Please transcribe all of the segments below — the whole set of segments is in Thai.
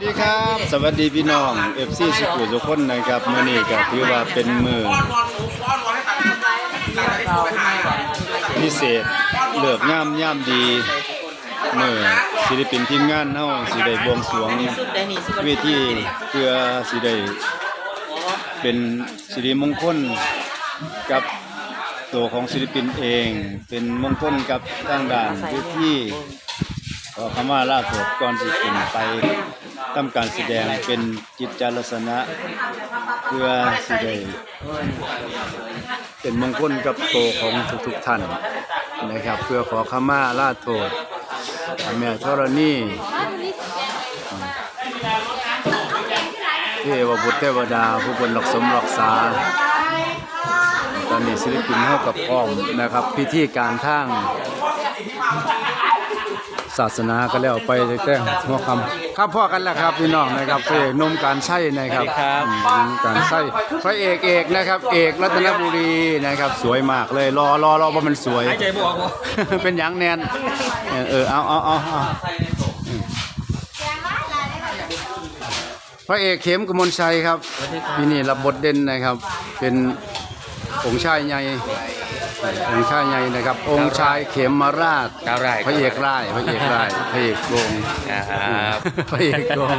สวัสดีครับ สวัสดีพี่น้องเอฟซีสุขุทุกคนนะครับมื้อนี้ก็ถือว่าเป็นมือพิเศษเลือกงามย่ามดีมือศิลปินทีมงานเฮาสิได้บวงสรวงเวทีเพื่อสิได้เป็นสิริมงคลกับตัวของศิลปินเอง เป็นมงคลกับทางด้านเวทีขอคำว่าล่าสุดก่อนสิขึ้นไป ทำการแสดงเป็นจิตจารสนะเพื่อสิได้เป็นมงคลกับโตวของทุกๆท่านนะครับ เพื่อขอขมาลาโทษแม่ธรณีเทวบุตรเทวดา ผู้เป็นรักสมรักษา ตอนนี้ศิลปินเท่ากับพร้อมนะครับ พิธีการทาง ศาสนาก็แล้วไปแต่หัวคำครับพ่อกันแล้วครับพี่น้องนะครับพระเอกหนมการใช่นะครับอืมหนมการใช่พระเอกเอกนะครับ เอกรัตนบุรีนะครับ สวยมากเลยรอรอรอว่ามันสวยใจบวกบ่ เป็นหยังแนนเออเออเอาเอาเอาเอาอืมพระเอกเข็มกมลชัยครับพี่นี่รับบทเด่นนะครับ เป็นองค์ชายใหญ่ องค์ชายใหญ่นะครับ องค์ชายเข็มมาราชก้าวไร่พระเอกไร่พระเอกไร่พระเอกโกงครับพระเอกโกง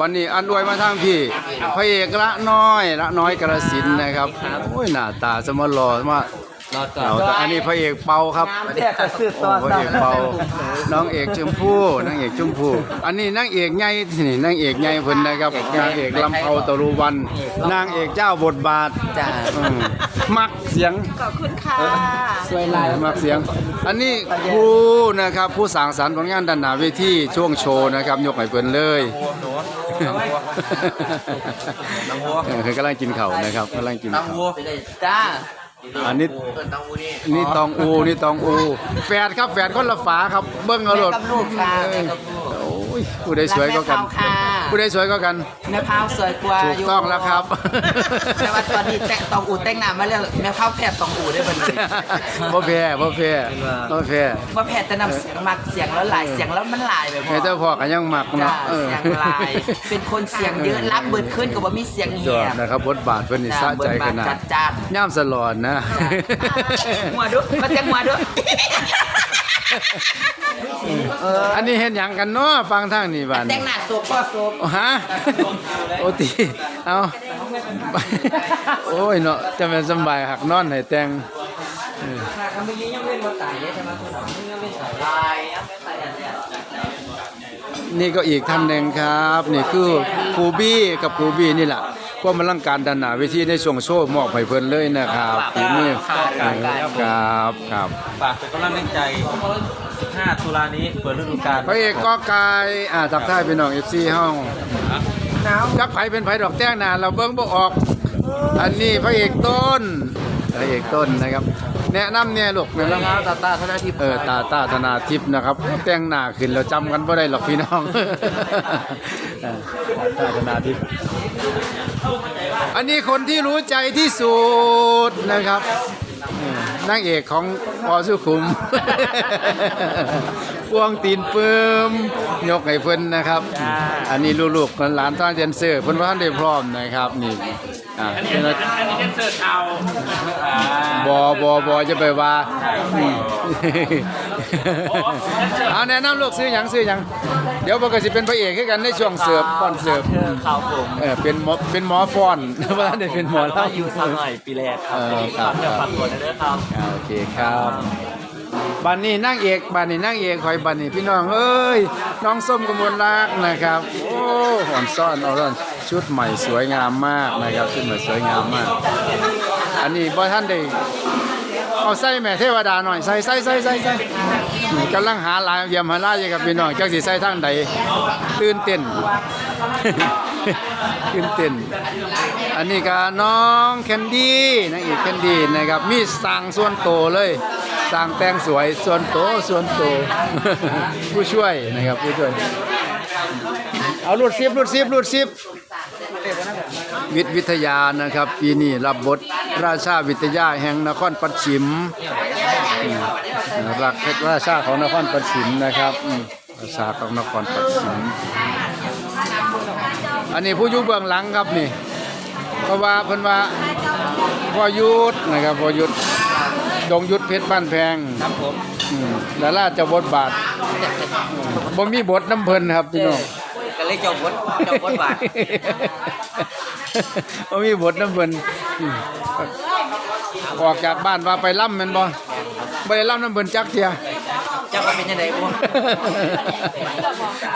บันนี้อันด้วยมาทางพี่พระเอกละน้อยละน้อยกระสินนะครับโอ้ยหน้าตาสมรอมา รอดก่อนเราแต่อันนี้พระเอกเปาครับเรียกกระสือโอ้ตัวพระเอกเปาน้องเอกชมพู่นางเอกชมพู่อันนี้นางเอกใหญ่นี่นางเอกใหญ่เพิ่นนะครับนางเอกลำเภาตะลุวัน นางเอกเจ้าบทบาทจ้าอืมมักเสียงขอบคุณค่ะสวยลายมากเสียง อันนี้ครูนะครับผู้สร้างสรรค์ผลงานด้านหน้าเวทีช่วงโชว์นะครับยกให้เพิ่นเลยเออกำลังกินข้าวนะครับกำลังกินข้าวจ้า อันนี้นี่ตองอูนี่ตองอู แฝดครับแฝดคนละฝาครับ เบิ้งเอาโลดกับลูกค่ะเอ้ยโอ้ยผู้ใดสวยก็กัน รัแม่เผาค่ะ ผู้ใดสวยก็กัน แม่พร้าวสวยกว่าถูกต้องแล้วครับ แต่ว่าตอนนี้แต่งตองอูแต่งหน้ามาแล้วแม่พร้าวแผดตองอูได้บันนี้พ่อแพ้พ่อแพ้พ่อแพ้ว่าแผดแต่นำเสียงมักเสียงแล้วหลายเสียงแล้วมันหลายแบบแม่เจ้าพ่อก็ยังมักจ้าเนาะเออเสียงหลาย เป็นคนเสียงเยอะรับเบิดขึ้นกับว่ามีเสียงยเงีอยดบนะครับบทบาทเพิ่นนี่สะใจขนาดจัดจ้าน ย่ามสลอนนะ หัวดุมาเสียงหัวดุ อันนี้เห็นหยังกันเนาะฟังทางนี่บ้านแต่งหน้าโซก็โซโอ้ฮะโอตีเอาโอ้ยเนาะจะเป็นสำบายหักนอนให้แต่งค่ะเมื่อกี้ยังเล่นมาตายใช่ไหมคุณยังเล่นตายยังไม่ตายอันเนี้ยนี่ก็อีกท่านหนึ่งครับ นี่คือครูบี้กับครูบี้นี่แหละ ความอลังการดันหนาเวทีในช่วงโชว์มอบให้เพิ่นเลยนะครับฝีมือครับครับฝากเป็นกำลังใจ15ตุลานี้เปิดฤดูกาลพระเอกก็กายอ่าทักทายพี่น้อง FC เฮาหนาวจักไผเป็นไผดอกแจ้งหนาเราเบิ่งบ่ออก อันนี้พระเอกต้นพระเอกต้นนะครับ แนะนำเนี่ยลูกแนะนำตาตาธนาทิพย์เออตาตาธนาทิพย์นะครับ แต่งหน้าขึ้นแล้วจำกันบ่ได้หรอกพี่น้องเออตาธนาทิพย์อันนี้คนที่รู้ใจที่สุดนะครับเออนางเอกของพอสุขุมพวงตีนเปิมยกให้เพิ่นนะครับ อันนี้ลูกๆหลานต้านเจนเซอร์เพิ่นว่าท่านได้พร้อมนะครับนี่อ่าเจ้าหน้าที่อันนี้เป็นเสิร์ชเอา บอบอบอจะไปว่าอืมเอาแนะนำลูกซื้อหยังซื้อหยัง เดี๋ยวปกติเป็นพระเอกให้กันในช่วงเสิร์ฟฟอนเสิร์ฟข่าวผมเออเป็นหมอเป็นหมอฟอนว่าได้เป็นหมอแล้วอยู่สักหน่อยปีแรกครับเออครับเดี๋ยวฝากตัวนะเด้อครับอ่าโอเคครับบ้านนี้นั่งเอกบ้านนี้นั่งเอกคอยบ้านนี้พี่น้องเอ้ยน้องส้มกมลรักนะครับ โอ้หอมซ่อนเอาซ่อนชุดใหม่สวยงามมากนะครับชุดใหม่สวยงามมาก อันนี้บ่ท่านได้เอาใส่แม่เทวดาหน่อยใส่ใส่ใส่ใส่ใส่กำลังหาลายเยี่ยมหาลายอยู่กับพี่น้องจักสิใส่ทางใดตื่นเต้นตื่นเต้นอันนี้ก็น้องแคนดี้นางเอกแคนดี้นะครับมีสั่งส่วนโตเลยสั่งแต่งสวยส่วนโตส่วนโตผู้ช่วยนะครับผู้ช่วยเอารูดซิบรูดซิบรูดซิบวิทยานะครับปีนี้รับบท ราชาวิทยาแห่งนครปัจฉิมอืมรักเพชรราชาของนครปัตสิมนะครับอืมราชาของนครปัตสิม อันนี้ผู้อยู่เบื้องหลังครับนี่เพราะว่าเพิ่นว่าพ่อยุทธนะครับพ่อยุทธดงยุทธเพชรบ้านแพงครับผมอืมดาราเจะบทบาทบ่มีบทน้ำเพิ่นครับพี่น้องก็เลยเจ้าบดเจ้าบดบาทบ่มีบทน้ำเพิ่น อืมออกจากบ้านว่าไปล่ำแม่นบ่บ่ได้ล่ำน้ำเพิ่นจักเที่ยเจ้าก็เป็นยังไงบ่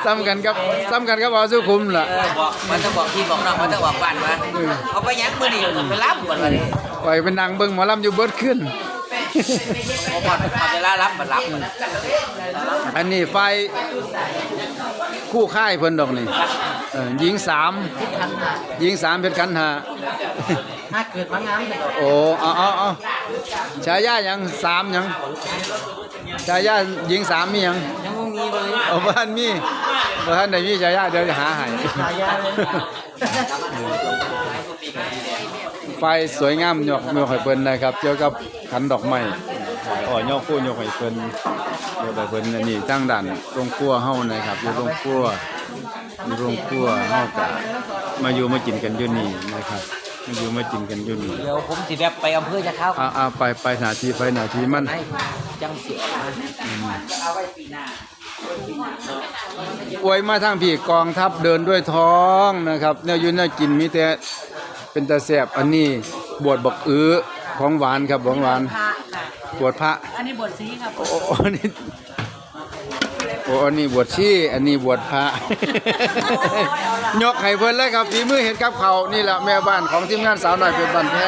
ซ้ำกันกับซ้ำกันกับเอาสุขุมล่ะ เออบอกมันต้องบอกที่บอกน้องมันต้องบอกบ้านว่าเอาไปยักมือนี่ไปรับก่อนวันนี้ปล่อยไปนั่งเบิ่งหมอลำอยู่เบิดขึ้น พอพอพอเวลารับมันรับอันนี้ไฟ คู่ค่ายเพิ่นดอกนี่เออหญิงสามหญิงสามเพชรขันหาถ้าเกิดมางามเถอะโอ้เอาเอาเอาฉายาหยังสามหยังฉายาหญิงสามมีหยังยังงมีเลยเอาบ้านมีบ้านไหนมีฉายาเดี๋ยวจะหาให้ฉายาเลยไฟสวยงามยกยกให้เพิ่นนะครับ เกี่ยวกับขันดอกไม้ อ๋อยกคู่ยกให้เพิ่นยกให้เพิ่นอันนี้ตั้งด่านโรงครัวเฮานะครับอยู่โรงครัวอยู่โรงครัวเฮาก็มาอยู่มากินกันอยู่นี่นะครับมาอยู่มากินกันอยู่นี่เดี๋ยวผมสิแบบไปอำเภอจะเข้าอ่าอ่าไปไปหน้าที่ไปหน้าที่มันให้จังเสียเอาไว้ปีหน้าอวยมาทางพี่กองทัพเดินด้วยท้องนะครับเนี่ยอยู่เนี่ยกินมีแต่เป็นตาแสบอันนี้บวชบักอื้อของหวานครับของหวานพระค่ะ บวชพระอันนี้บทซีครับโอ้โอ้อันนี้โอ้อันนี้บวชชีอันนี้บวชพระยกให้เพิ่นเลยครับฝีมือเห็นกับเขาวนี่แหละแม่บ้านของทีมงานสาวหน่อยเป็นบ้านแพ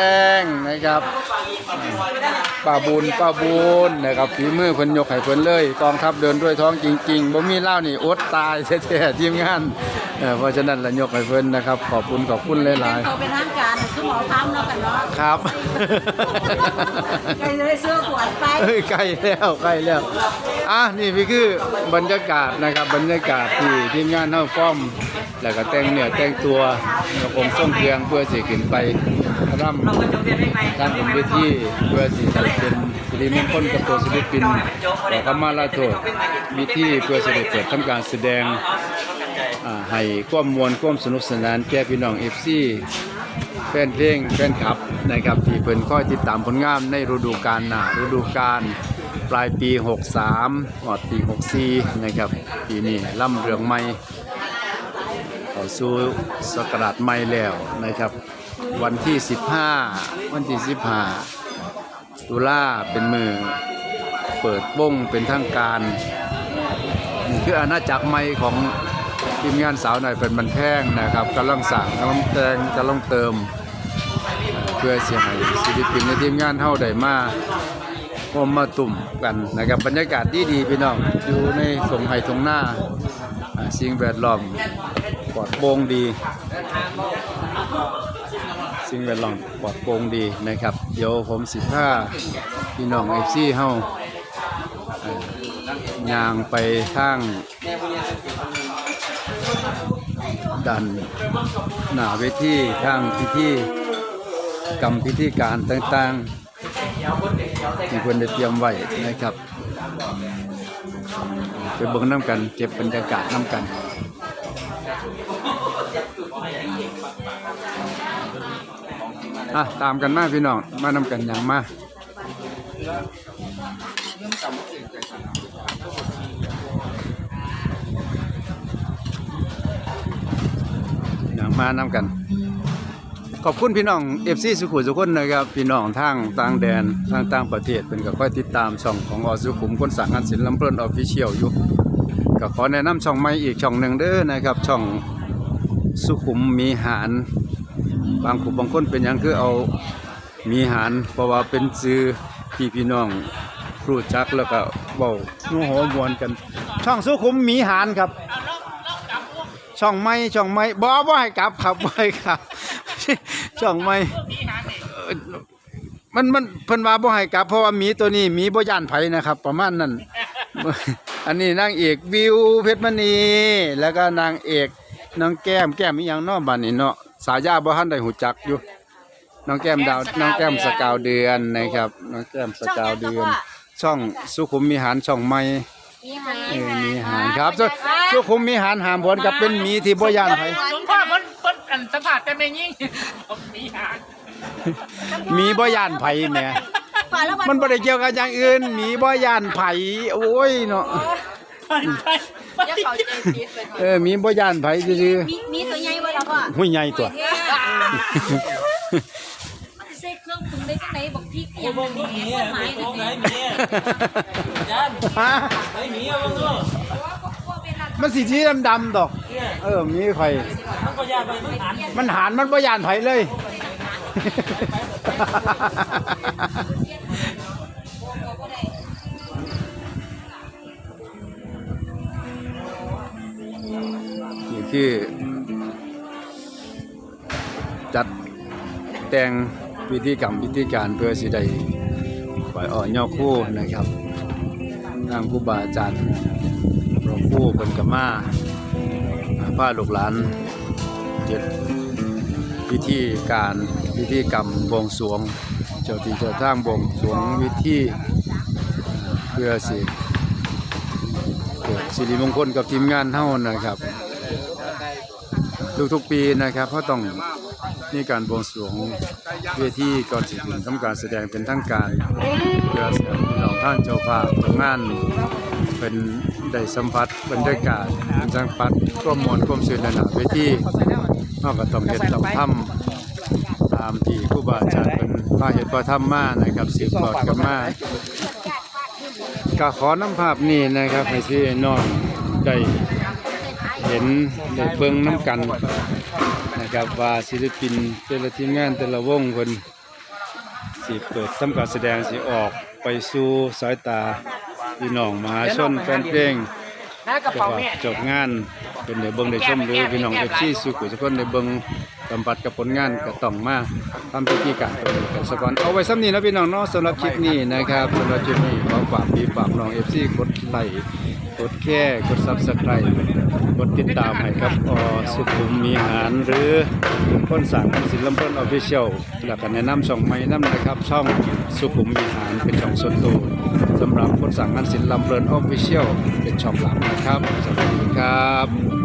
งนะครับ ป้าบุญป้าบุญนะครับฝีมือเพิ่นยกให้เพิ่นเลยกองทัพเดินด้วยท้องจริงๆบ่มีเหล้านี่อดตายแท้ๆทีมงานเออเพราะฉะนั้นละยกให้เพิ่นนะครับ ขอบคุณขอบคุณหลายเขาเป็นทางการคือหมอพามเนาะกันเนาะๆครับใครจะได้เสื้อขวดไปเอ้ยใกล้แล้วใกล้แล้วอะนี่พี่คือบรรยากาศนะครับบรรยากาศที่ทีมงานเฮาฟ้อม แล้วก็แต่งเนื้อแต่งตัวแล้วคงส่งเครื่องเพื่อสิขึ้นไป ร่ำเราก็จบเรียนได้ไหมทางบนเวทีเพื่อสิได้เป็นสิริมงคลกับตัวศิลปินแล้วก็มาลาโทษวิธีเพื่อสิได้เปิดทำการแสดงให้ความมวลความสนุกสนานแก่พี่น้อง FC แฟนเพลงแฟนคลับนะครับที่เพิ่นคอยติดตามผลงานในฤดูกาลหน้าฤดูกาลปลายปี 63หอดปี 64 นะครับปีนี้ล่ำเรืองใหม่าสู่ศักราชใหม่แล้วนะครับ วันที่ 15 วันที่ 15 ตุลาเป็นมือ เปิดวงเป็นทางการนี่คืออาณาจักรใหม่ของทีมงานสาวหน่อยเป็นบันแพงนะครับกำลังสั่งกำลังแต่งกำลังเติม เพื่อเสียให้ศิลปินในทีมงานเฮาได้มาพมมาตุ่มกันนะครับบรรยากาศดีดีพี่น้องอยู่ในสงไห้ทงหน้าอ่าสิ่งแวดล้อม ปลอดโปร่งดี สิ่งแวดล้อมปลอดโปร่งดีนะครับ เดี๋ยวผมสิพาพี่น้องเอฟซีเฮาย่างไปทางดันหน้าเวทีทางพิธีกรรมพิธีการต่างๆที่เพิ่นได้เตรียมไว้นะครับ ไปเบิ่งน้ำกันเก็บบรรยากาศน้ำกัน อะตามกันมาพี่น้องมานำกันอย่างมาอย่างมานำกัน ขอบคุณพี่น้องเอฟซีสุขุมสุขคนนะครับพี่น้องทางต่างแดนทางต่างประเทศเป็นก็ค่อยติดตามช่องของอสุขุมคนสั่งงานศิลป์ลำเพลินออฟฟิเชียลอยู่ก็ขอแนะนำช่องใหม่อีกช่องหนึ่งเด้อนะครับช่องสุขุมมีหาร บางคนบางคนเป็นอย่างคือเอามีหารเพราะว่าเป็นซื้อที่พี่น้องรู้จักแล้วก็เบาหัวหัวมวนกัน ช่องสุขุมมีหารครับ ช่องไม่ช่องไม่บ่บ่ให้กลับครับบ่ให้กลับ ช่องไม่มันมันเพิ่นว่าบ่ให้กลับ เพราะว่ามีตัวนี้มีบ่ย่านไผนะครับ ประมาณนั้นอันนี้นางเอกวิวเพชรมณี แล้วก็นางเอกน้องแก้มแก้มอีหยังเนาะบัดนี้เนาะ สายาบ่ทันได้หูจักอยู่ น้องแก้มดาว น้องแก้มสกาวเดือนนะครับ น้องแก้มสกาวเดือน ช่องสุขุมมีหารช่องใหม่มีหาเออมีหารครับสุสุขุมมีหารหามผลกับเป็นหมีที่บ่ย่านไผสมพ่อมันเพิ่นอันสัมผัสแต่ไม่ยิ่งมีหางหมีบ่ย่านไผแหมฝ่ายแล้วมันบ่ได้เกี่ยวกับอย่างอื่นหมีบ่ย่านไผโอ้ยเนาะ ไปไปไปจะเข้าใจผิดไปเออหมีบ่ย่านไผซื่อมีมีตัวใหญ่บ่ล่ะพ่อๆหุ้ยใหญ่ตัวใส่เครื่องปรุงได้จังไดบอกพริกอโอ้ย่างโหนี้หมีคอะวามหมายโอ้นี่โหไหนหมีอะยันฮะไหนหมีอะมึงดูมันสีสีดำๆดอก เออ มีไข่มันก็ยากไปมันหันมันหานมันบ่ย่านไผเลย นี่ จัดแต่งพิธีกรรมพิธีการเพื่อสิได้ไปอ่อนย่อคู่นะครับทางครูบาอาจารย์หลวงปู่เพิ่นกมาพาลูกหลานเจ็ดพิธีการพิธีกรรมบวงสรวง เจ้าที่เจ้าทางบวงสรวงวิธีเพื่อสิเกิดสิริมงคลกับทีมงานเฮานะครับ ทุกๆปีนะครับเพราะต้องมีการบวงสรวงเวทีก่อนสิถึงทำการแสดงเป็นทางการเพื่อเสียพี่น้องท่านเจ้าภาพเจ้างานเป็นได้สัมผัสบรรยากาศสัมผัสความมวลความสื่อในหนาเวทีเฮาก็ต้องเฮ็ดต้องทำตามที่ครูบาอาจารย์เป็นพาเฮ็ดพาทำมานะครับสืบทอดกันมาก็ขอน้ำภาพนี้นะครับให้พี่น้องได้ ห็นได้เบิ่งน้ำกันนะครับว่าศิลปินแต่ละทีมงานแต่ละวงเพิ่นสิเปิดทำการแสดงสิออกไปสู่สายตาพี่น้องมหาชนแฟนเพลงน้ากระจะเป๋าว่าแม่จบงานเป็นได้เบิ่งได้ชมหรือพี่น้อง FC สุขุทุกคนได้เบิ่ง สัมผัสกับผลงานก็ต้องมาทำพิธีการตรงนี้กันซะก่อนเอาไว้ซ้ำนี้นะพี่น้องเนาะสำหรับคลิปนี้นะครับสำหรับคลิปนี้ขอฝากพี่ฝากน้อง FC กดไลค์กดแค่กด Subscribe กดติดตามให้ครับอสุขุมมีหารหรือคนสั่งศิลป์เพิ่นออฟฟิเชียลแล้วก็แนะนำช่องใหม่นํนะครับ ช่องสุขุมมีหารเป็นช่องส่วนตัวสำหรับคนสั่งงานศิลป์ลำเพิ่นออฟฟิเชียลเป็นช่องหลักนะครับสวัสดีครับ